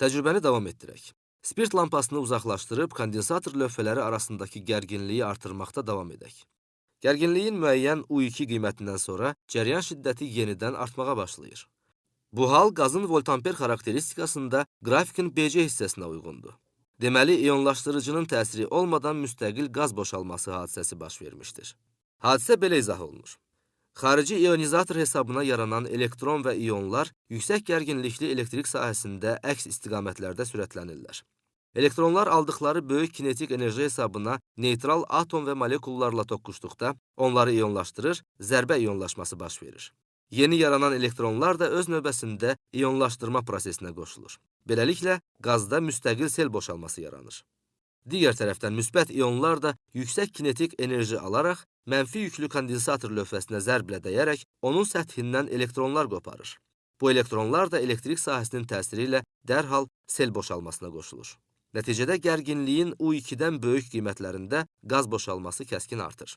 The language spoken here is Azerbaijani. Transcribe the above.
Təcrübəni davam etdirək. Spirt lampasını uzaqlaşdırıb kondensator lövhələri arasındakı gərginliyi artırmaqda davam edək. Gərginliyin müəyyən U2 qiymətindən sonra cəryan şiddəti yenidən artmağa başlayır. Bu hal qazın voltamper xarakteristikasında qrafikin BC hissəsinə uyğundur. Deməli, iyonlaşdırıcının təsiri olmadan müstəqil qaz boşalması hadisəsi baş vermişdir. Hadisə belə izah olunur. Xarici ionizator hesabına yaranan elektron və iyonlar yüksək gərginlikli elektrik sahəsində əks istiqamətlərdə sürətlənirlər. Elektronlar aldıqları böyük kinetik enerji hesabına neytral atom və molekullarla toqquşduqda onları iyonlaşdırır, zərbə iyonlaşması baş verir. Yeni yaranan elektronlar da öz növbəsində iyonlaşdırma prosesinə qoşulur. Beləliklə, qazda müstəqil sel boşalması yaranır. Digər tərəfdən müsbət ionlar da yüksək kinetik enerji alaraq mənfi yüklü kondensator lövhəsinə zərblə dəyərək onun səthindən elektronlar qoparır. Bu elektronlar da elektrik sahəsinin təsiri ilə dərhal sel boşalmasına qoşulur. Nəticədə gərginliyin U2-dən böyük qiymətlərində qaz boşalması kəskin artır.